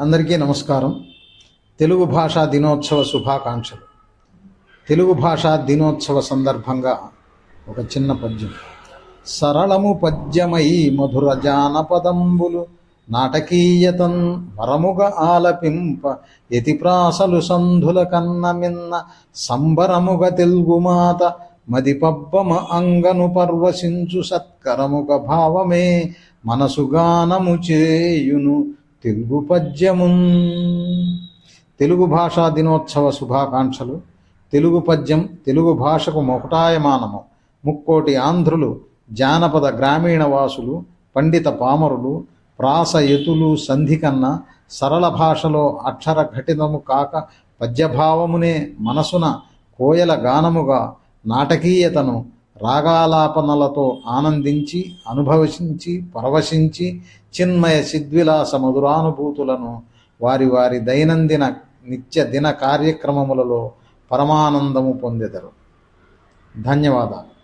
అందరికీ నమస్కారం. తెలుగు భాషా దినోత్సవ శుభాకాంక్షలు. తెలుగు భాషా దినోత్సవ సందర్భంగా ఒక చిన్న పద్యం. సరళము పద్యమై మధుర జానపదంబులు నాటకీయతన్ వరముగ ఆలపింప యతిప్రాసలు సంధుల కన్న మిన్న సంబరముగ తెలుగుమాత మదిపబ్బమ అంగను పర్వశించు సత్కరముగ భావమే మనసుగానము చేయును. తెలుగు పద్యము. తెలుగు భాషా దినోత్సవ శుభాకాంక్షలు. తెలుగు పద్యం తెలుగు భాషకు మొకటాయమానము. ముక్కోటి ఆంధ్రులు జానపద గ్రామీణ వాసులు పండిత పామరులు ప్రాసయతులు ఎతులు సంధికన్న సరళ భాషలో అక్షర ఘటితము కాక పద్యభావమునే మనసున కోయల గానముగా నాటకీయతను రాగాలాపనలతో ఆనందించి అనుభవించి పరవశించి చిన్మయ సిద్విలాస మధురానుభూతులను వారి వారి దైనందిన నిత్య దిన కార్యక్రమములలో పరమానందము పొందెదరు. ధన్యవాదాలు.